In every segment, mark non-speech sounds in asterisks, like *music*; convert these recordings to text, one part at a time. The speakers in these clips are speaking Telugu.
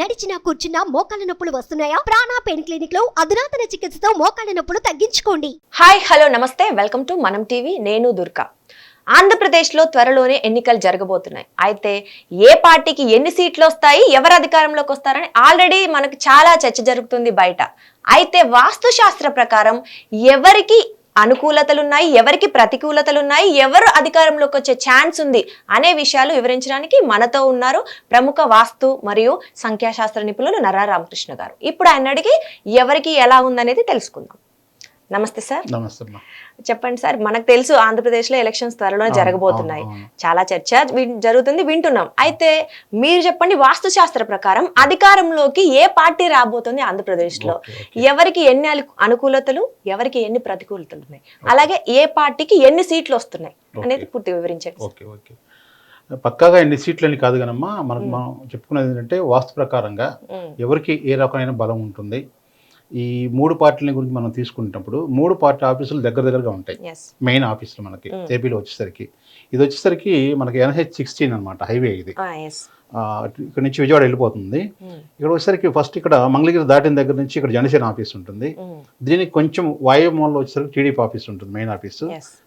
నడిచినా కూర్చున్నా మోకాళ్ళ నొప్పులు వస్తున్నాయా? ప్రాణా పెయిన్ క్లినిక్లో అధునాతన చికిత్సతో మోకాళ్ళ నొప్పులు తగ్గించుకోండి. హాయ్ హలో నమస్తే. వెల్కమ్ టు మనం టీవీ నేను దుర్గా. ఆంధ్రప్రదేశ్లో త్వరలోనే ఎన్నికలు జరగబోతున్నాయి. అయితే ఏ పార్టీకి ఎన్ని సీట్లు వస్తాయి ఎవరు అధికారంలోకి వస్తారని ఆల్రెడీ మనకు చాలా చర్చ జరుగుతుంది బయట. అయితే వాస్తుశాస్త్ర ప్రకారం ఎవరికి అనుకూలతలు ఉన్నాయి ఎవరికి ప్రతికూలతలు ఉన్నాయి ఎవరు అధికారంలోకి వచ్చే ఛాన్స్ ఉంది అనే విషయాలు వివరించడానికి మనతో ఉన్నారు ప్రముఖ వాస్తు మరియు సంఖ్యాశాస్త్ర నిపుణులు నర్రా రామకృష్ణ గారు. ఇప్పుడు ఆయన అడిగి ఎవరికి ఎలా ఉందనేది తెలుసుకుందాం. నమస్తే సార్. నమస్తే. చెప్పండి సార్ మనకు తెలుసు ఆంధ్రప్రదేశ్లో ఎలక్షన్స్ త్వరలో జరగబోతున్నాయి. చాలా చర్చ జరుగుతుంది వింటున్నాం. అయితే మీరు చెప్పండి వాస్తు శాస్త్ర ప్రకారం అధికారంలోకి ఏ పార్టీ రాబోతుంది ఆంధ్రప్రదేశ్లో ఓకే, ఓకే. ఎవరికి ఎన్ని అను- అనుకూలతలు ఎవరికి ఎన్ని ప్రతికూలతలు ఉన్నాయి? అలాగే ఏ పార్టీకి ఎన్ని సీట్లు వస్తున్నాయి అనేది పూర్తి వివరించండి. Okay okay. పక్కాగా ఎన్ని సీట్లు అని కాదు కానమ్మా మనకు మనం చెప్పుకునేది ఏంటంటే వాస్తు ప్రకారంగా ఎవరికి ఏ రకమైన బలం ఉంటుంది ఈ మూడు పార్టీల గురించి మనం తీసుకునేటప్పుడు మూడు పార్టీ ఆఫీసులు దగ్గర దగ్గరగా ఉంటాయి. మెయిన్ ఆఫీసులు మనకి. ఏపీలో వచ్చేసరికి ఇది వచ్చేసరికి మనకి ఎన్హెచ్ సిక్స్టీన్ అనమాట హైవే ఇది. ఆ, ఇక్కడ నుంచి విజయవాడ వెళ్ళిపోతుంది ఉమ్, ఇక్కడ వచ్చేసరికి ఫస్ట్ ఇక్కడ మంగళగిరి దాటిన దగ్గర నుంచి ఇక్కడ జనసేన ఆఫీస్ ఉంటుంది ఉమ్, దీనికి కొంచెం వాయుమూలలో వచ్చేసరికి టీడీపీ ఆఫీస్ ఉంటుంది మెయిన్ ఆఫీసు.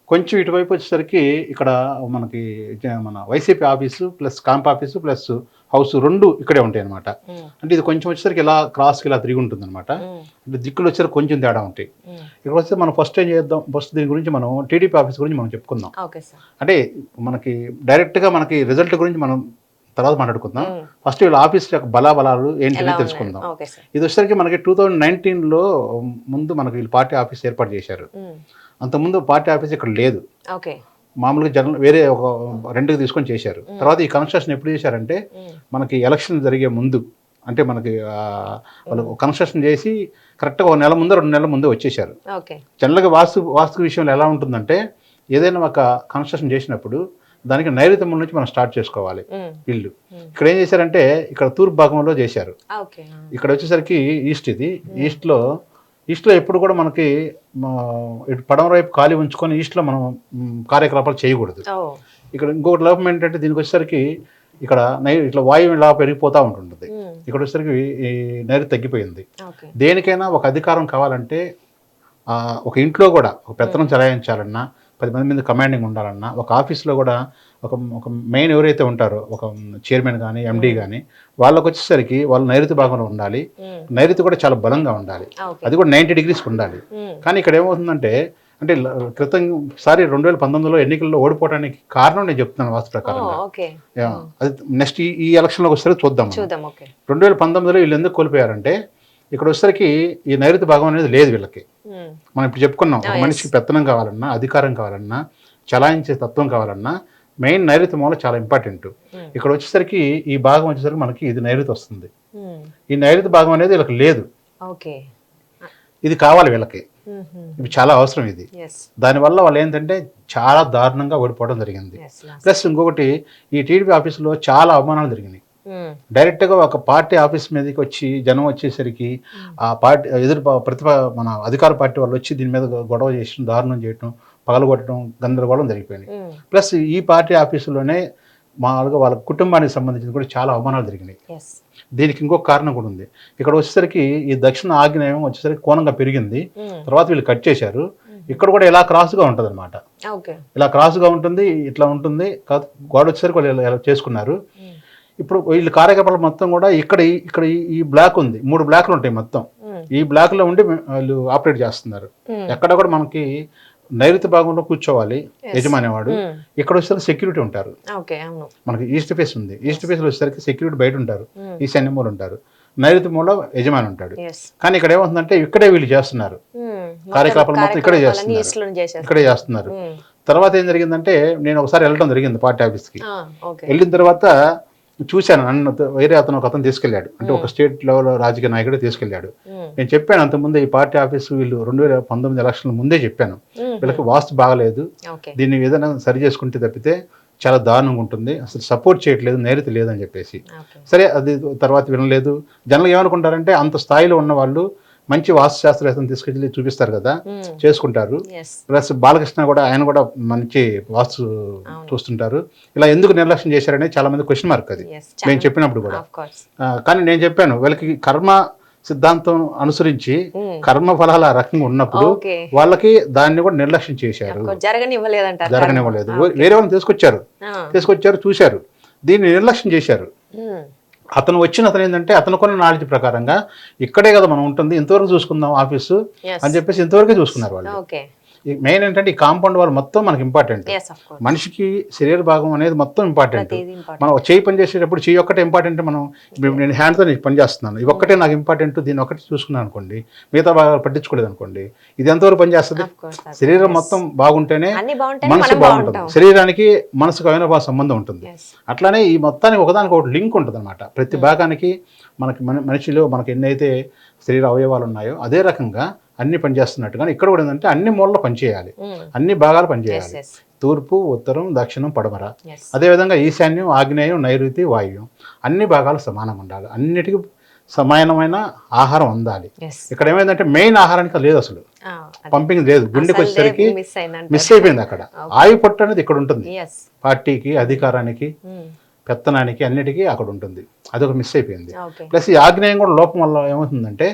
కొంచెం ఇటువైపు వచ్చేసరికి ఇక్కడ మనకి మన YCP office plus camp office plus house రెండు ఇక్కడే ఉంటాయి అనమాట అంటే ఇది కొంచెం వచ్చేసరికి ఇలా క్రాస్కి ఇలా తిరిగి ఉంటుంది అనమాట అంటే దిక్కులు వచ్చేసరికి కొంచెం తేడా ఉంటాయి. ఇక్కడ వస్తే మనం ఫస్ట్ ఏం చేద్దాం? ఫస్ట్ దీని గురించి మనం టీడీపీ ఆఫీస్ గురించి మనం చెప్పుకుందాం. అంటే మనకి డైరెక్ట్గా మనకి రిజల్ట్ గురించి మనం తర్వాత మాట్లాడుకుందాం. ఫస్ట్ వీళ్ళ ఆఫీస్ యొక్క బలాబలాలు ఏంటి ఎలా అనేది ఉన్నాయి? తెలుసుకుందాం. ఇది వచ్చేసరికి మనకి టూ థౌజండ్ నైన్టీన్లో ముందు మనకి వీళ్ళు పార్టీ ఆఫీస్ ఏర్పాటు చేశారు. అంతకుముందు పార్టీ ఆఫీస్ ఇక్కడ లేదు. మామూలుగా జన వేరే ఒక రెండుకి తీసుకొని చేశారు. తర్వాత ఈ కన్స్ట్రక్షన్ ఎప్పుడు చేశారంటే మనకి ఎలక్షన్ జరిగే ముందు అంటే మనకి వాళ్ళు కన్స్ట్రక్షన్ చేసి కరెక్ట్గా ఒక నెల ముందు రెండు నెలల ముందు వచ్చేసారు జనరల్గా వాస్తు వాస్తు విషయంలో ఎలా ఉంటుందంటే ఏదైనా ఒక కన్స్ట్రక్షన్ చేసినప్పుడు దానికి నైరుతి మూల నుంచి మనం స్టార్ట్ చేసుకోవాలి ఇల్లు. ఇక్కడ ఏం చేశారంటే ఇక్కడ తూర్పు భాగంలో చేశారు. ఇక్కడ వచ్చేసరికి ఈస్ట్ ఇది. ఈస్ట్లో ఈస్ట్లో ఎప్పుడు కూడా మనకి పడమర వైపు ఖాళీ ఉంచుకొని ఈస్ట్లో మనం కార్యకలాపాలు చేయకూడదు. ఇక్కడ ఇంకొకటి లోపం ఏంటంటే దీనికి వచ్చేసరికి ఇక్కడ నై ఇట్లా వాయువు ఇలా పెరిగిపోతూ ఉంటుంటుంది. ఇక్కడ వచ్చేసరికి ఈ నైరు తగ్గిపోయింది. దేనికైనా ఒక అధికారం కావాలంటే ఒక ఇంట్లో కూడా ఒక పెత్తనం చలాయించాలన్నా పది మంది మీద కమాండింగ్ ఉండాలన్నా ఒక ఆఫీస్లో కూడా ఒక ఒక మెయిన్ ఎవరైతే ఉంటారో ఒక చైర్మన్ కానీ ఎండీ కానీ వాళ్ళకి వచ్చేసరికి వాళ్ళు నైరుతి భాగంలో ఉండాలి. ఉమ్, నైరుతి కూడా చాలా బలంగా ఉండాలి. ఓకే అది కూడా నైంటీ డిగ్రీస్కి ఉండాలి. ఉమ్, కానీ ఇక్కడ ఏమవుతుందంటే అంటే క్రితం సారి రెండు వేల పంతొమ్మిదిలో ఎన్నికల్లో ఓడిపోవడానికి కారణం నేను చెప్తున్నాను వాస్తు ప్రకారంగా. ఓకే యా, అది నెక్స్ట్ ఈ ఎలక్షన్లోకి వచ్చేసరికి చూద్దాం రెండు వేల పంతొమ్మిదిలో వీళ్ళు ఎందుకు కోల్పోయారంటే ఇక్కడ వచ్చేసరికి ఈ నైరుతి భాగం అనేది లేదు వీళ్ళకి. మనం ఇప్పుడు చెప్పుకున్నాం ఒక Ah. మనిషికి పెత్తనం కావాలన్నా అధికారం కావాలన్నా చలాయించే తత్వం కావాలన్నా మెయిన్ నైరుతి మూల చాలా ఇంపార్టెంట్. Hmm. ఇక్కడ వచ్చేసరికి ఈ భాగం వచ్చేసరికి మనకి ఇది నైరుతి వస్తుంది. ఉమ్, ఈ నైరుతి భాగం అనేది వీళ్ళకి లేదు. ఇది కావాలి వీళ్ళకి. ఉహుం, ఇది చాలా అవసరం ఇది. దానివల్ల వాళ్ళు ఏంటంటే చాలా దారుణంగా ఓడిపోవడం జరిగింది. ప్లస్ ఇంకొకటి ఈ టీడీపీ ఆఫీసులో చాలా అవమానాలు జరిగినాయి. డైరెక్ట్గా ఒక పార్టీ ఆఫీస్ మీదకి వచ్చి జనం వచ్చేసరికి ఆ పార్టీ ఎదురు పా- ప్రతిభ మన అధికార పార్టీ వాళ్ళు వచ్చి దీని మీద గొడవ చేసి దారుణం చేయటం పగలగొట్టడం గందరగోళం జరిగిపోయినాయి ఉమ్, ప్లస్ ఈ పార్టీ ఆఫీసులోనే మామూలుగా వాళ్ళ కుటుంబానికి సంబంధించి కూడా చాలా అవమానాలు జరిగినాయి. దీనికి ఇంకొక కారణం కూడా ఉంది. ఇక్కడ వచ్చేసరికి ఈ దక్షిణ ఆగ్నేయం వచ్చేసరికి కోణంగా పెరిగింది. తర్వాత వీళ్ళు కట్ చేశారు. ఇక్కడ కూడా ఇలా క్రాస్గా ఉంటుంది అనమాట ఇలా క్రాస్గా ఉంటుంది ఇట్లా ఉంటుంది. కాదు గోడ వచ్చేసరికి వాళ్ళు ఇలా- చేసుకున్నారు. ఇప్పుడు వీళ్ళు కార్యకలాపాలు మొత్తం కూడా ఇక్కడ ఈ- ఇక్కడ ఈ- ఈ బ్లాక్ ఉంది. మూడు బ్లాక్లు ఉంటాయి మొత్తం. ఈ బ్లాక్లో ఉండి మే- వాళ్ళు ఆపరేట్ చేస్తున్నారు. ఎక్కడ కూడా మనకి నైరుతి భాగంలో కూర్చోవాలి యజమాని వాడు ఉమ్, ఇక్కడ వచ్చేసరికి సెక్యూరిటీ ఉంటారు. మనకి ఈస్ట్ ఫేస్ ఉంది. ఈస్ట్ ఫేస్లో వచ్చేసరికి సెక్యూరిటీ బయట ఉంటారు. ఈశాన్య మూల ఉంటారు. నైరుతి మూల యజమాని ఉంటాడు. కానీ ఇక్కడ ఏమవుతుందంటే ఇక్కడే వీళ్ళు చేస్తున్నారు. కార్యకలాపాలు మొత్తం ఇక్కడే చేస్తున్నారు. ఇక్కడే చేస్తున్నారు. తర్వాత ఏం జరిగిందంటే నేను ఒకసారి వెళ్ళడం జరిగింది పార్టీ ఆఫీస్కి. వెళ్ళిన తర్వాత చూశాను. నన్ను వేరే అతను ఒక అతను తీసుకెళ్ళాడు. అంటే ఒక స్టేట్ లెవెల్ రాజకీయ నాయకుడే తీసుకెళ్ళాడు. ఉమ్, నేను చెప్పాను అంతకుముందే ఈ పార్టీ ఆఫీసు వీళ్ళు రెండు వేల పంతొమ్మిది ఎలక్షన్ల ముందే చెప్పాను. వీళ్ళకి వాస్తు బాగలేదు. దీన్ని ఏదైనా సరి చేసుకుంటే తప్పితే చాలా దారుణంగా ఉంటుంది. అసలు సపోర్ట్ చేయట్లేదు నైరుతి లేదని చెప్పేసి. సరే అది తర్వాత వినలేదు. జనరల్ ఏమనుకుంటారంటే అంత స్థాయిలో ఉన్న వాళ్ళు మంచి వాస్తు శాస్త్రవేత్తను తీసుకెళ్ళి చూపిస్తారు కదా. చేసుకుంటారు. ప్లస్ బాలకృష్ణ కూడా ఆయన కూడా మంచి వాస్తు చూస్తుంటారు. ఇలా ఎందుకు నిర్లక్ష్యం చేశారనే చాలా మంది క్వశ్చన్ మార్క్ అది. నేను చెప్పినప్పుడు కూడా. కానీ నేను చెప్పాను వీళ్ళకి కర్మ సిద్ధాంతం అనుసరించి కర్మ ఫలాలు ఆ రకంగా ఉన్నప్పుడు వాళ్ళకి దాన్ని కూడా నిర్లక్ష్యం చేశారు. జరగనివ్వలేదు. వేరే వాళ్ళని తీసుకొచ్చారు. తీసుకొచ్చారు చూశారు. దీన్ని నిర్లక్ష్యం చేశారు. అతను వచ్చిన అతను ఏంటంటే అతను కొన్న నాలెడ్జ్ ప్రకారంగా ఇక్కడే కదా మనం ఉంటుంది ఇంతవరకు చూసుకుందాం ఆఫీసు అని చెప్పేసి ఇంతవరకే చూసుకున్నారు వాళ్ళు. మెయిన్ ఏంటంటే ఈ కాంపౌండ్ వాళ్ళు మొత్తం మనకి ఇంపార్టెంట్ మనిషికి శరీర భాగం అనేది మొత్తం ఇంపార్టెంట్. మనం చేయి పని చేసేటప్పుడు చెయ్యి ఒక్కటే ఇంపార్టెంట్ మనం నేను హ్యాండ్తో నేను పని చేస్తున్నాను. ఇది ఒక్కటే నాకు ఇంపార్టెంట్ దీన్ని ఒకటి చూసుకున్నాను అనుకోండి మిగతా భాగాలు పట్టించుకోలేదు అనుకోండి ఇది ఎంతవరకు పని చేస్తుంది? శరీరం. మొత్తం బాగుంటేనే మనసు మనం బాగుంటుంది. బాగుంటాం. శరీరానికి మనసుకు అవినాభావ సంబంధం ఉంటుంది. అట్లానే ఈ మొత్తానికి ఒకదానికి ఒకటి లింక్ ఉంటుంది అనమాట ప్రతి భాగానికి మనకి మన మనిషిలో మనకి ఎన్నైతే శరీర అవయవాలు ఉన్నాయో అదే రకంగా అన్ని పనిచేస్తున్నట్టుగా ఇక్కడ కూడా ఏంటంటే అన్ని మూలలో పనిచేయాలి. అన్ని భాగాలు పనిచేయాలి. తూర్పు ఉత్తరం దక్షిణం పడమర. అదేవిధంగా ఈశాన్యం ఆగ్నేయం నైరుతి వాయువ్యం అన్ని భాగాలు సమానంగా ఉండాలి. అన్నిటికీ సమానమైన ఆహారం Yes. ఇక్కడ ఏమైందంటే మెయిన్ ఆహారానికి లేదు అసలు. పంపింగ్ లేదు. గుండెకి వచ్చేసరికి మిస్ అయిపోయింది అక్కడ. ఆయు పట్టు అనేది ఇక్కడ ఉంటుంది. పార్టీకి అధికారానికి పెత్తనానికి అన్నిటికీ అక్కడ ఉంటుంది. అదొక మిస్ అయిపోయింది. ప్లస్ ఈ ఆగ్నేయం కూడా లోపం వల్ల ఏమవుతుందంటే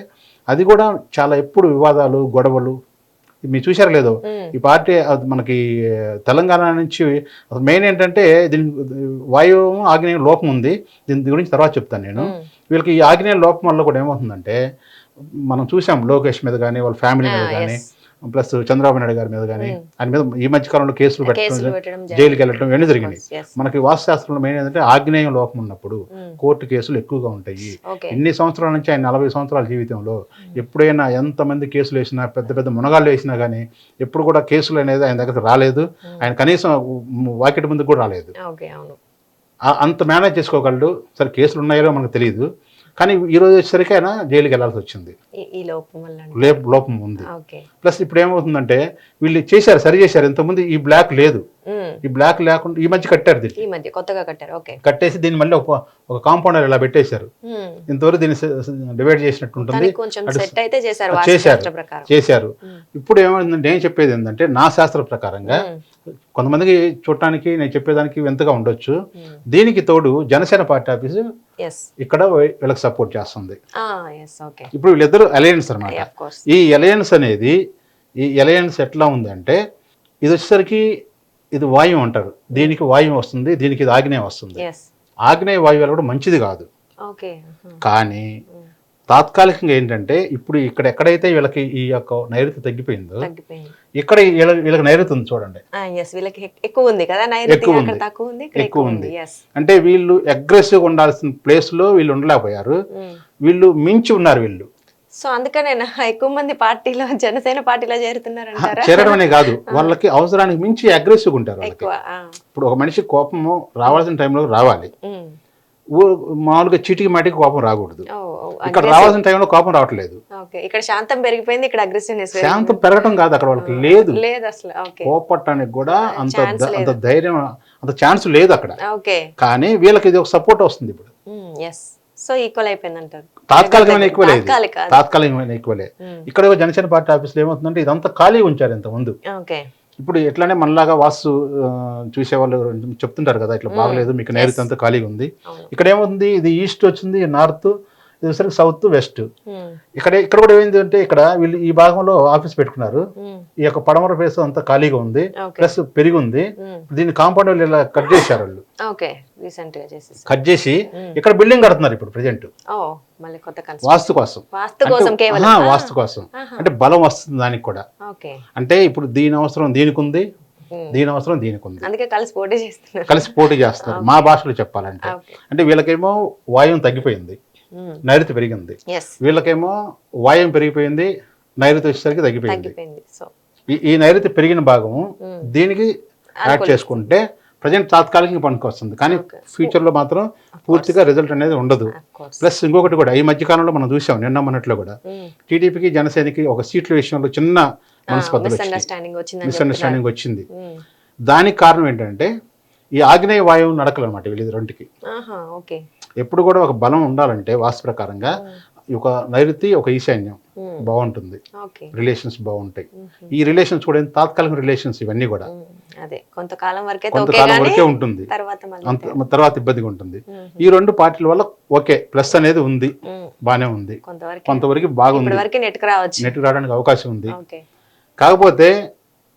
అది కూడా చాలా ఎప్పుడు వివాదాలు గొడవలు. మీరు చూశారు లేదో? ఈ పార్టీ మనకి తెలంగాణ నుంచి అసలు మెయిన్ ఏంటంటే దీని వాయువు ఆగ్నేయం లోపం ఉంది. దీని గురించి తర్వాత చెప్తాను నేను. వీళ్ళకి ఈ ఆగ్నేయ లోపం వల్ల కూడా ఏమవుతుందంటే మనం చూసాం లోకేష్ మీద కానీ వాళ్ళ ఫ్యామిలీ మీద కానీ. ప్లస్ చంద్రబాబు నాయుడు గారి మీద కానీ ఆయన మీద ఈ మధ్య కాలంలో కేసులు పెట్టడం జైలుకి వెళ్ళడం ఇవన్నీ Yes. మనకి వాస్తుశాస్త్రంలో మెయిన్ ఏంటంటే ఆగ్నేయం లోపం ఉన్నప్పుడు కోర్టు కేసులు ఎక్కువగా ఉంటాయి. ఎన్ని సంవత్సరాల నుంచి ఆయన నలభై సంవత్సరాల జీవితంలో ఎప్పుడైనా ఎంతమంది కేసులు వేసినా పెద్ద పెద్ద మునగాళ్ళు వేసినా కానీ ఎప్పుడు కూడా కేసులు అనేది ఆయన దగ్గర రాలేదు. ఆయన కనీసం వాకిటి ముందుకు కూడా రాలేదు. అంత మేనేజ్ చేసుకోగలడు. సరే కేసులు ఉన్నాయో మనకు తెలియదు కానీ ఈ రోజు వచ్చేసరికి ఆయన జైలుకి వెళ్ళాల్సి వచ్చింది. లోపం ఉంది. ప్లస్ ఇప్పుడు ఏమవుతుందంటే వీళ్ళు చేశారు సరి చేశారు. ఇంతకుముందు ఈ బ్లాక్ లేదు. ఈ బ్లాక్ లేకుండా ఈ మధ్య కట్టారు దీన్ని. ఈ మధ్య కొత్తగా కట్టారు ఓకే. కట్టేసి దీన్ని మళ్ళీ ఒక ఒక కాంపౌండర్ ఇలా పెట్టేశారు. ఇంతవరకు దీన్ని డివైడ్ చేసినట్టు ఉంటుంది. చేశారు చేశారు. చేశారు. ఇప్పుడు ఏమైందంటే నేను చెప్పేది ఏంటంటే నా శాస్త్ర ప్రకారంగా కొంతమందికి చూడటానికి నేను చెప్పేదానికి వింతగా ఉండొచ్చు. దీనికి తోడు జనసేన పార్టీ ఆఫీసు ఇక్కడ వీళ్ళకి సపోర్ట్ చేస్తుంది. ఇప్పుడు వీళ్ళిద్దరు అలయన్స్ అనమాట ఈ అలయన్స్ అనేది ఈ అలయన్స్ ఎట్లా ఉందంటే ఇది వచ్చేసరికి ఇది వాయువు అంటారు. దీనికి వాయువు వస్తుంది దీనికి ఇది ఆగ్నేయం వస్తుంది. ఆగ్నేయ వాయువు కూడా మంచిది కాదు. కానీ తాత్కాలికంగా ఏంటంటే ఇప్పుడు ఇక్కడ ఎక్కడైతే వీళ్ళకి ఈ యొక్క నైరుతి తగ్గిపోయిందో ఇక్కడ వీళ్ళ- వీళ్ళకి నైరుతి ఉంది చూడండి. ఎక్కువ ఉంది కదా ఎక్కువ ఉంది. అంటే వీళ్ళు అగ్రెసివ్ ఉండాల్సిన ప్లేస్లో వీళ్ళు ఉండలేకపోయారు. వీళ్ళు మించి ఉన్నారు వీళ్ళు. సో అందుకనే ఎక్కువ మంది పార్టీలో జనసేన పార్టీలో చేరుతున్నారంటారా? చేరడం అనే కాదు. వాళ్ళకి అవసరానికి మించి అగ్రెసివ్ ఉంటారు. ఇప్పుడు ఒక మనిషి కోపము రావాల్సిన టైంలో రావాలి. మామూలుగా చీటికి మాటికి కోపం రాకూడదు. ఇక్కడ. రావాల్సిన టైంలో కోపం రావట్లేదు. ఇక్కడ శాంతం పెరిగిపోయింది ఇక్కడ అగ్రెసివ్నెస్ శాంతం పెరగటం కాదు అక్కడ వాళ్ళకి లేదు. లేదు అసలు కోపట్టడానికి కూడా అంత అంత ధైర్యం అంత ఛాన్స్ లేదు అక్కడ. కానీ వీళ్ళకి ఇది ఒక సపోర్ట్ వస్తుంది ఇప్పుడు. ఎస్ సో ఈక్వల్ అయిపోయింది అంటారు తాత్కాలికమైన తాత్కాలిక తాత్కాలికమైన ఇక్కడ జనసేన పార్టీ ఆఫీస్లో ఏమవుతుందంటే ఇదంతా ఖాళీ ఉంచారు ఇంత ముందు ఇప్పుడు ఎట్లానే మనలాగా వాస్తు ఆ, చూసేవాళ్ళు చెప్తుంటారు కదా ఇట్లా బాగలేదు మీకు నైరుతి అంతా ఖాళీగా ఉంది. ఇక్కడ ఏముంది ఇది ఈస్ట్ వచ్చింది నార్త్ ఇది వచ్చేసరికి సౌత్ వెస్ట్ ఇక్కడ ఇక్కడ కూడా ఏమైంది అంటే ఇక్కడ వీళ్ళు ఈ భాగంలో ఆఫీస్ పెట్టుకున్నారు. ఉమ్, ఈ యొక్క పడమర ఫేస్ అంతా ఖాళీగా ఉంది. ప్లస్ పెరిగి ఉంది ఉమ్, దీన్ని కాంపౌండ్ వాళ్ళు ఇలా కట్ చేశారు వాళ్ళు. కట్ చేసి ఇక్కడ బిల్డింగ్ కడుతున్నారు ఇప్పుడు ప్రజెంట్ కన్సెప్ట్ వాస్తు కోసం. వాస్తు కోసం ఆహా. అంటే బలం వస్తుంది దానికి కూడా. అంటే ఇప్పుడు దీని అవసరం దీనికి ఉంది. దీని అవసరం దీనికి ఉంది అందుకే కలిసి పోటీ చేస్తున్నారు. కలిసి పోటీ చేస్తారు. మా భాషలో చెప్పాలంటే. అంటే వీళ్ళకేమో వాయువు తగ్గిపోయింది. నైరుతి పెరిగింది. వీళ్ళకేమో వాయువు పెరిగిపోయింది నైరుతి వచ్చేసరికి తగ్గిపోయింది. ఈ- నైరుతి పెరిగిన భాగము దీనికి యాడ్ చేసుకుంటే ప్రజెంట్ తాత్కాలికంగా పనికి వస్తుంది. కానీ ఫ్యూచర్లో మాత్రం పూర్తిగా రిజల్ట్ అనేది ఉండదు. ప్లస్ ఇంకొకటి కూడా ఈ మధ్య కాలంలో మనం చూసాం నిన్న మొన్నట్లో కూడా టీడీపీకి జనసేనకి ఒక సీట్ల విషయంలో చిన్న మనస్పర్ధలు వచ్చింది మిస్అండర్స్టాండింగ్ వచ్చింది. ఉమ్. దానికి కారణం ఏంటంటే ఈ ఆగ్నేయ వాయువు నడకలు అనమాట వీళ్ళది రెండుకి. ఎప్పుడు కూడా ఒక బలం ఉండాలంటే వాస్తు ప్రకారంగా ఒక నైరుతి ఒక ఈశాన్యం బాగుంటుంది. రిలేషన్స్ బాగుంటాయి. ఈ రిలేషన్స్ కూడా? తాత్కాలిక రిలేషన్స్ ఇవన్నీ కూడా. కొంతకాలం వరకే కొంతకాలం వరకే ఉంటుంది. తర్వాత మళ్ళీ అంత తర్వాత ఇబ్బందిగా ఉంటుంది. ఈ రెండు పార్టీల వల్ల ఓకే ప్లస్ అనేది ఉంది బానే ఉంది. కొంతవరకు. బాగుంది. నెట్కి రావడానికి అవకాశం ఉంది. కాకపోతే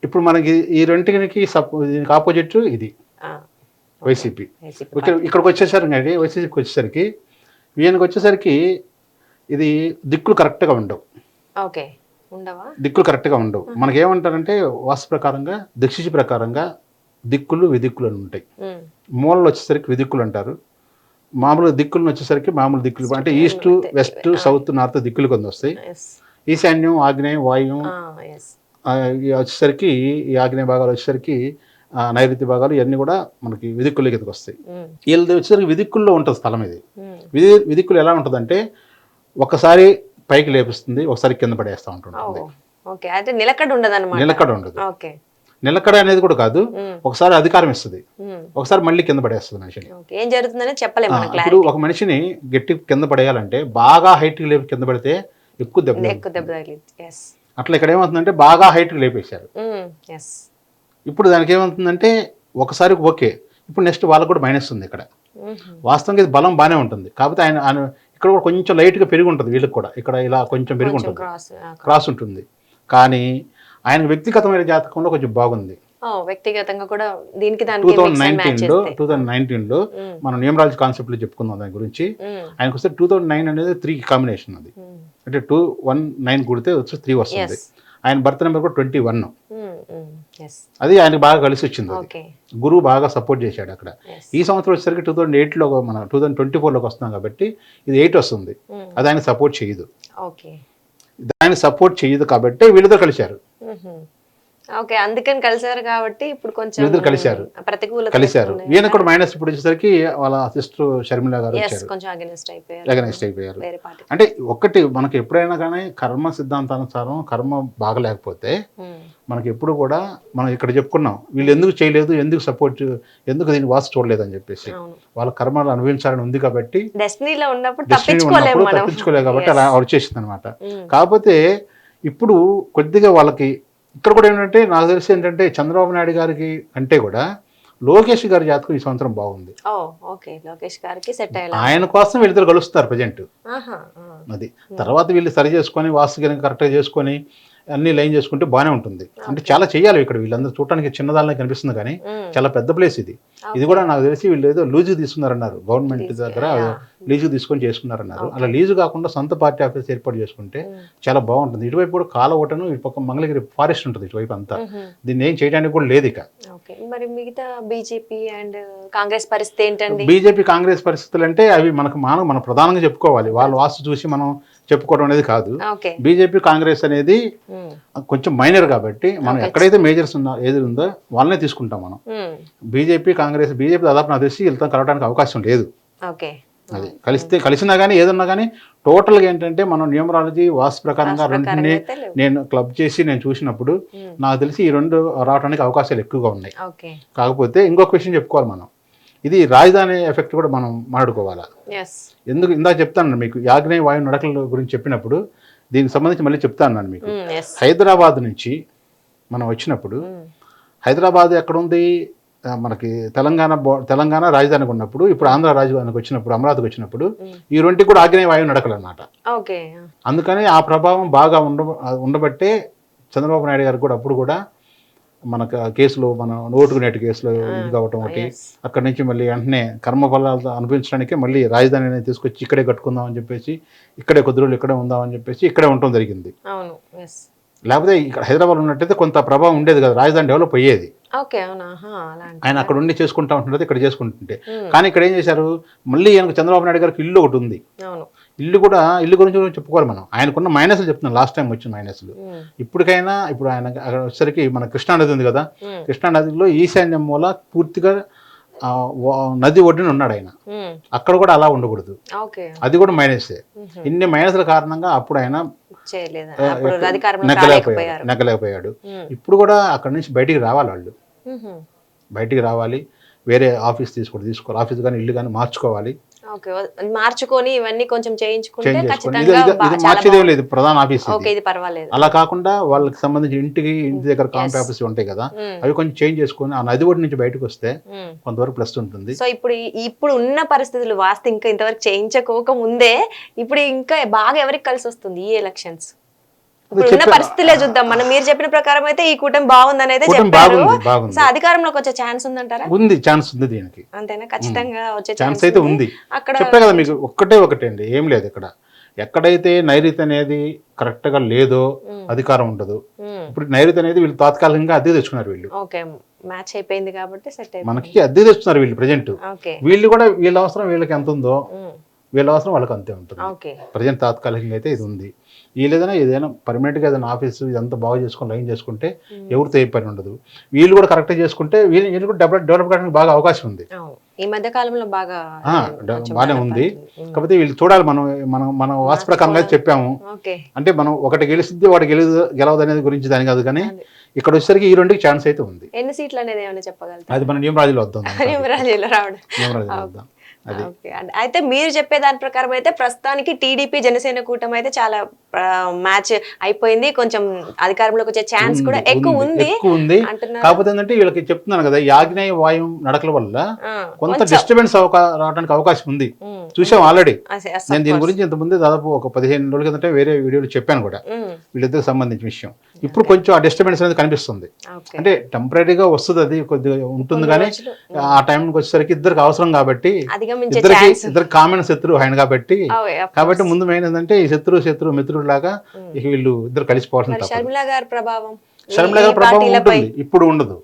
ఇప్పుడు మనకి ఈ దీనికి ఆపోజిట్ ఇది. వైసీపీ. వైసీపీ ఇక్కడ ఇక్కడికి వచ్చేసరికి వైసీపీకి వచ్చేసరికి ఈయనకి వచ్చేసరికి ఇది దిక్కులు కరెక్ట్గా ఉండవు. ఓకే. ఉండవా? దిక్కులు కరెక్ట్గా ఉండవు. మనకి ఏమంటారంటే వాస్తు ప్రకారంగా దిక్షిషి ప్రకారంగా దిక్కులు విదిక్కులు అని ఉంటాయి. మూలలు వచ్చేసరికి విదిక్కులు అంటారు. మామూలు దిక్కులను వచ్చేసరికి మామూలు దిక్కులు అంటే ఈస్ట్ వెస్ట్ సౌత్ నార్త్ దిక్కులు కొంత వస్తాయి. ఈశాన్యం ఆగ్నేయం ఇవి వచ్చేసరికి ఈ ఆగ్నేయ భాగాలు వచ్చేసరికి నైరుతి భాగాలు ఇవన్నీ కూడా మనకి విదిక్కుల కిందకి వస్తాయి. ఉమ్, వీళ్ళది వచ్చేసరికి విదిక్కుల్లో ఉంటుంది స్థలం ఇది. ఉమ్, విధి విదిక్కులు ఎలా ఉంటుందంటే ఒకసారి పైకి లేపిస్తుంది ఒకసారి కింద పడేస్తూ ఉంటుంది నిలకడ ఉండదు నిలకడ ఉండదు. ఓకే. నిలకడ అనేది కూడా కాదు ఉమ్, ఒకసారి అధికారం ఇస్తుంది. ఉమ్, ఒకసారి మళ్ళీ కింద పడేస్తుంది మనిషిని. ఏం జరుగుతుందని చెప్పలేము ఇప్పుడు ఒక మనిషిని గట్టి కింద పడేయాలంటే బాగా హైట్కి లేపి కింద పడితే ఎక్కువ దెబ్బ ఎక్కువ దెబ్బ అట్లా ఇక్కడ ఏమవుతుందంటే బాగా హైట్కి లేపేశారు. ఇప్పుడు దానికి ఏమవుతుందంటే ఒకసారి ఓకే ఇప్పుడు నెక్స్ట్ వాళ్ళకు కూడా మైనస్ ఉంది ఇక్కడ. వాస్తవంగా ఇది బలం బాగానే ఉంటుంది. కాకపోతే ఆయన ఆయన ఇక్కడ కూడా కొంచెం లైట్గా పెరిగి ఉంటుంది వీళ్ళకి కూడా. ఇక్కడ ఇలా కొంచెం పెరిగి ఉంటుంది. క్రాస్ ఉంటుంది. కానీ ఆయన వ్యక్తిగతమైన జాతకంలో కొంచెం బాగుంది. వ్యక్తిగతంగా కూడా దీనికి టూ match నైన్టీన్లో టూ థౌజండ్ నైన్టీన్లో మనం నియమరాజు కాన్సెప్ట్లో చెప్పుకుందాం దాని గురించి. ఆయనకు వస్తే టూ థౌజండ్ నైన్ అనేది త్రీ కాంబినేషన్ అది. అంటే టూ వన్ నైన్ కుడితే వచ్చి త్రీ వస్తుంది. ఆయన బర్త్ నెంబర్ కూడా ట్వంటీ వన్. అది ఆయనకు బాగా కలిసి వచ్చింది గురువు బాగా సపోర్ట్ చేశాడు అక్కడ. ఈ సంవత్సరం వచ్చేసరికి టూ థౌసండ్ ఎయిట్లో మన టూ థౌసండ్ ట్వంటీ ఫోర్లోకి వస్తున్నాం కాబట్టి ఇది ఎయిట్ వస్తుంది. అది ఆయన సపోర్ట్ చేయదు. దాన్ని సపోర్ట్ చేయదు కాబట్టి వీళ్ళిద్దరు కలిశారు. ఓకే అందుకని కలిసారు కాబట్టి ఇప్పుడు కొంచెం వీళ్ళిద్దరు కలిశారు. ప్రతికూలత కలిశారు. ఈయన కూడా మైనస్ ఇప్పుడు వచ్చేసరికి వాళ్ళ సిస్టర్ షర్మిల గారు కొంచెం అగెనిస్ట్ అయిపోయారు. అగనెస్ట్ అయిపోయారు. అంటే ఒక్కటి మనకి ఎప్పుడైనా కానీ కర్మ సిద్ధాంతానుసారం కర్మ బాగలేకపోతే మనకి ఎప్పుడు కూడా మనం ఇక్కడ చెప్పుకున్నాం వీళ్ళు ఎందుకు చేయలేదు ఎందుకు సపోర్ట్ ఎందుకు దీన్ని వాసు చూడలేదు అని చెప్పేసి వాళ్ళ కర్మలు అనుభవించాలని ఉంది కాబట్టి డెస్టినీలో ఉన్నప్పుడు తప్పించుకోలేదు కాబట్టి అలా వచ్చేసింది అనమాట ఉమ్, కాకపోతే ఇప్పుడు కొద్దిగా వాళ్ళకి ఇక్కడ కూడా ఏంటంటే నాకు తెలిసి ఏంటంటే చంద్రబాబు నాయుడు గారికి అంటే కూడా లోకేష్ గారి జాతకం ఈ సంవత్సరం బాగుంది. లోకేష్ గారికి సెట్ ఆయన కోసం వీళ్ళిద్దరు కలుస్తారు ప్రజెంట్. అది. తర్వాత వీళ్ళు సరి చేసుకొని వాస్తు కరెక్ట్గా చేసుకొని అన్ని లైన్ చేసుకుంటే బాగానే ఉంటుంది. అంటే చాలా చేయాలి ఇక్కడ వీళ్ళందరూ చూడటానికి చిన్నదానిలో కనిపిస్తుంది కానీ చాలా పెద్ద ప్లేస్ ఇది. ఇది కూడా నాకు తెలిసి వీళ్ళు ఏదో లీజు తీసుకున్నారన్నారు. గవర్నమెంట్ దగ్గర. లీజు తీసుకొని చేసుకున్నారన్నారు. అలా లీజు కాకుండా సొంత పార్టీ ఆఫీస్ ఏర్పాటు చేసుకుంటే చాలా బాగుంటుంది. ఇటువైపు కూడా కాల ఓటను ఇటు పక్క మంగళగిరి ఫారెస్ట్ ఉంటుంది ఇటువైపు అంతా. దీన్ని ఏం చేయడానికి కూడా లేదు ఇక. ఓకే. మరి మిగతా బీజేపీ అండ్ కాంగ్రెస్ పరిస్థితి ఏంటండి? బీజేపీ కాంగ్రెస్ పరిస్థితులు అంటే అవి మనకు మనం మనం ప్రధానంగా చెప్పుకోవాలి. వాళ్ళ వాస్తు చూసి మనం చెప్పుకోవడం అనేది కాదు. బీజేపీ కాంగ్రెస్ అనేది కొంచెం మైనర్ కాబట్టి మనం. ఎక్కడైతే మేజర్స్ ఉన్నా ఏది ఉందో వాళ్ళనే తీసుకుంటాం మనం. బీజేపీ కాంగ్రెస్ బీజేపీ దాదాపు నాకు తెలిసి వీళ్ళతో కలవడానికి అవకాశం లేదు. అది కలిస్తే కలిసినా కానీ ఏదన్నా కానీ టోటల్గా ఏంటంటే మనం న్యూమరాలజీ వాస్తు ప్రకారంగా లేవు. నేను క్లబ్ చేసి నేను చూసినప్పుడు నాకు తెలిసి ఈ రెండు రావడానికి అవకాశాలు ఎక్కువగా ఉన్నాయి. కాకపోతే ఇంకొక విషయం చెప్పుకోవాలి మనం. ఇది రాజధాని ఎఫెక్ట్ కూడా మనం మాట్లాడుకోవాలా? ఎందుకు? ఇందాక చెప్తాను మీకు యాగ్నేయ వాయు నడకల గురించి చెప్పినప్పుడు దీనికి సంబంధించి మళ్ళీ చెప్తాను మీకు. ఎస్ హైదరాబాద్ నుంచి మనం వచ్చినప్పుడు హైదరాబాద్ ఎక్కడ ఉంది? ఆ, మనకి తెలంగాణ తెలంగాణ రాజధానికి ఉన్నప్పుడు ఇప్పుడు ఆంధ్ర రాజధానికి వచ్చినప్పుడు అమరావతికి వచ్చినప్పుడు ఈ రెండుకి కూడా ఆగ్నేయ వాయువు నడకలు అన్నమాట ఓకే అందుకని ఆ ప్రభావం బాగా ఉండ ఉండబట్టే చంద్రబాబు నాయుడు గారికి కూడా అప్పుడు కూడా మనకు ఆ కేసులో మన ఓటుకు నేటి కేసులో ఇది కావటం ఒకటి. అక్కడి నుంచి మళ్ళీ వెంటనే కర్మ ఫలాలు అనుభవించడానికి మళ్ళీ రాజధాని అనేది తీసుకొచ్చి ఇక్కడే కట్టుకుందాం అని చెప్పేసి ఇక్కడే కొద్ది రోజులు ఇక్కడే ఉందాం అని చెప్పేసి ఇక్కడే ఉండటం జరిగింది. లేకపోతే ఇక్కడ హైదరాబాద్ ఉన్నట్టయితే కొంత ప్రభావం ఉండేది కదా రాజధాని డెవలప్ అయ్యేది. ఆయన అక్కడ ఉండి చేసుకుంటా ఉంటుంటే ఇక్కడ చేసుకుంటుంటే. కానీ ఇక్కడ ఏం చేశారు? మళ్ళీ ఆయనకు చంద్రబాబు నాయుడు గారికి ఇల్లు ఒకటి ఉంది. ఇల్లు కూడా ఇల్లు గురించి కూడా చెప్పుకోవాలి మనం. ఆయనకున్న మైనస్లు చెప్తున్నాం లాస్ట్ టైం వచ్చిన మైనస్లు. ఇప్పటికైనా ఇప్పుడు ఆయన అక్కడ వచ్చేసరికి మన కృష్ణా నది ఉంది కదా ఉమ్, కృష్ణా నదిలో ఈశాన్యం మూల పూర్తిగా నది ఒడ్డున ఉన్నాడు ఆయన. అక్కడ కూడా అలా ఉండకూడదు. అది కూడా మైనసే. ఇన్ని మైనస్ల కారణంగా అప్పుడు ఆయన నెగ్గలేకపోయాడు నెగ్గలేకపోయాడు. ఇప్పుడు కూడా అక్కడ నుంచి బయటికి రావాలి వాళ్ళు. బయటికి రావాలి వేరే ఆఫీస్ తీసుకోవాలి తీసుకోవాలి ఆఫీస్ కానీ ఇల్లు కానీ మార్చుకోవాలి. ఓకే మార్చుకొని ఇవన్నీ కొంచెం చేయించుకుంటే చేంజ్ చేసుకొని ఇది ఖచ్చితంగా ఇది- బా- ఇది చాలా మార్చేదేం బాగుంది. లేదు ప్రధాన ఆఫీస్ ఇది. ఓకే ఇది పర్వాలేదు అలా కాకుండా వాళ్ళకి సంబంధించి ఇంటికి ఇంటి దగ్గర కాంప్ Yes. ఆఫీస్ ఉంటాయి కదా ఉమ్, అవి కొంచెం చేంజ్ చేసుకొని ఆ నది ఒడి నుంచి బయటకు వస్తే ఉమ్. కొంతవరకు ప్లస్ ఉంటుంది సో ఇప్పుడు ఈ- ఇప్పుడు ఉన్న పరిస్థితులు వాస్తు ఇంకా ఇంతవరకు చేయించకోక ముందే ఇప్పుడు ఇంకా బాగా ఎవరికి కలిసి వస్తుంది ఈ ఎలక్షన్స్ ఇప్పుడు ఉన్న చెప్పా- పరిస్థితులే చూద్దాం. మనం మీరు చెప్పిన ప్రకారం అయితే ఈ కూటమి బాగుందని అయితే చెప్పారు. సో అధికారంలోకి వచ్చే ఛాన్స్ ఉందంటారా? ఉంది ఛాన్స్ ఉంది దీనికి. అంతేనా? ఖచ్చితంగా వచ్చే ఛాన్స్ అయితే ఉంది. అక్కడ చెప్పే కదా మీకు ఒక్కటే ఒకటే అండి. ఏం లేదు ఇక్కడ. ఎక్కడైతే నైరుతి అనేది కరెక్ట్గా లేదో అధికారం ఉండదు. ఇప్పుడు నైరుతి అనేది వీళ్ళు తాత్కాలికంగా అద్దె తెచ్చుకున్నారు వీళ్ళు. మ్యాచ్ అయిపోయింది కాబట్టి సెట్ మనకి అద్దె తెచ్చుకున్నారు వీళ్ళు ప్రజెంట్. వీళ్ళు కూడా వీళ్ళ అవసరం వీళ్ళకి ఎంత ఉందో వీళ్ళ అవసరం వాళ్ళకి అంతే ఉంటుంది. ప్రజెంట్ తాత్కాలికంగా అయితే ఇది ఉంది. వీళ్ళేదైనా ఏదైనా పర్మనెంట్గా ఏదైనా ఆఫీసు ఇదంతా బాగా చేసుకొని లైన్ చేసుకుంటే. ఎవరితో ఏ పని ఉండదు. వీళ్ళు కూడా కరెక్ట్గా చేసుకుంటే వీళ్ళు వీళ్ళు కూడా డెవలప్ డెవలప్ కావడానికి బాగా అవకాశం ఉంది. ఈ మధ్య కాలంలో బాగా బాగానే ఉంది. కాకపోతే వీళ్ళు చూడాలి మనం మనం మన వాస్తు ప్రకారంగా చెప్పాము. అంటే మనం ఒకటి గెలిచింది వాడు గెలదు గెలవదు అనేది గురించి దాని కాదు కానీ. ఇక్కడ వచ్చేసరికి ఈ రెండుకి ఛాన్స్ అయితే ఉంది. ఎన్ని సీట్లు అనేది ఏమైనా చెప్పగలుగుతారు? అది మన న్యూమరాజులో వద్దాం. *laughs* యువరాజులో రావడం. న్యూమరాజులో వద్దాం. అయితే మీరు చెప్పే దాని ప్రకారం అయితే ప్రస్తుతానికి టీడీపీ జనసేన కూటమి అయితే చాలా మ్యాచ్ అయిపోయింది. కొంచెం అధికారంలోకి వచ్చే ఛాన్స్ కూడా ఎక్కువ ఉంది ఉంది కాకపోతే ఏంటంటే వీళ్ళకి చెప్తున్నాను కదా ఆగ్నేయ వాయువు నడకల వల్ల కొంత. డిస్టర్బెన్స్ రావడానికి అవకాశం ఉంది. చూసాం ఆల్రెడీ నేను దీని. గురించి ఇంతకుముందే దాదాపు ఒక పదిహేను రోజుల కిందట వేరే వీడియోలో చెప్పాను కూడా. వీళ్ళిద్దరికి సంబంధించిన విషయం. ఇప్పుడు కొంచెం ఆ డిస్టర్బెన్స్ అనేది కనిపిస్తుంది. అంటే టెంపరీగా వస్తుంది అది కొద్దిగా ఉంటుంది కానీ ఆ టైంకి వచ్చేసరికి ఇద్దరికి అవసరం కాబట్టి ఇద్దరికి ఇద్దరు కామన్ శత్రువు ఆయన కాబట్టి కాబట్టి ముందు మెయిన్ ఏంటంటే ఈ శత్రువు శత్రువు మిత్రుడు లాగా వీళ్ళు ఇద్దరు కలిసిపోవాల్సిన గారి ప్రభావం ఈ గారి ప్రభావం ఉంటుంది. ఇప్పుడు ఉండదు.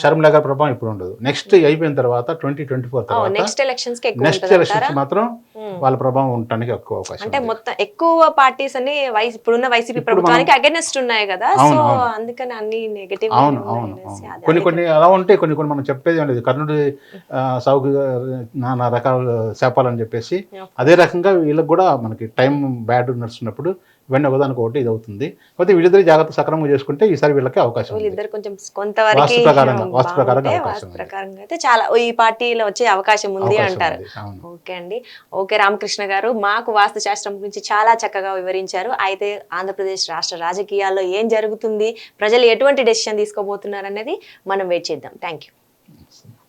షర్మిల గారి ప్రభావం ఇప్పుడు ఉండదు నెక్స్ట్ అయిపోయిన తర్వాత ట్వంటీ ట్వంటీ ఫోర్ తర్వాత నెక్స్ట్ ఎలక్షన్స్ నెక్స్ట్ ఎలక్షన్స్? మాత్రం ఉమ్. వాళ్ళ ప్రభావం ఉండటానికి ఎక్కువ అవకాశం అంటే. మొత్తం ఎక్కువ పార్టీస్ అని వైస్ ఇప్పుడున్న వైసీపీ ప్రభుత్వానికి అగెనెస్ట్ ఉన్నాయి కదా సో. అందుకని అన్ని నెగటివ్ అవును అవును కొన్ని కొన్ని అలా ఉంటాయి కొన్ని కొన్ని మనం చెప్పేది లేదు కర్ణుడి సాగు నానా రకాల శాపాలని చెప్పేసి. అదే రకంగా వీళ్ళకి కూడా మనకి టైం బ్యాడ్ నడుస్తున్నప్పుడు ఇవన్నీ ఒకదానికి ఒకటి ఇది అవుతుంది కాకపోతే వీళ్ళిద్దరు జాగ్రత్త సక్రమంగా చేసుకుంటే ఈసారి వీళ్ళకి అవకాశం వీళ్ళిద్దరు కొంచెం కొంతవరకు వాస్తు ప్రకారంగా- వాస్తు ప్రకారంగా అవకాశం. ప్రకారంగా అయితే చాలా ఈ పార్టీలో వచ్చే అవకాశం ఉంది అంటారు. ఓకే అండి. ఓకే రామకృష్ణ గారు మాకు వాస్తు శాస్త్రం గురించి చాలా చక్కగా వివరించారు. అయితే ఆంధ్రప్రదేశ్ రాష్ట్ర రాజకీయాల్లో ఏం జరుగుతుంది ప్రజలు ఎటువంటి డెసిషన్ తీసుకోబోతున్నారు అనేది మనం వెయిట్ చేద్దాం. Thank you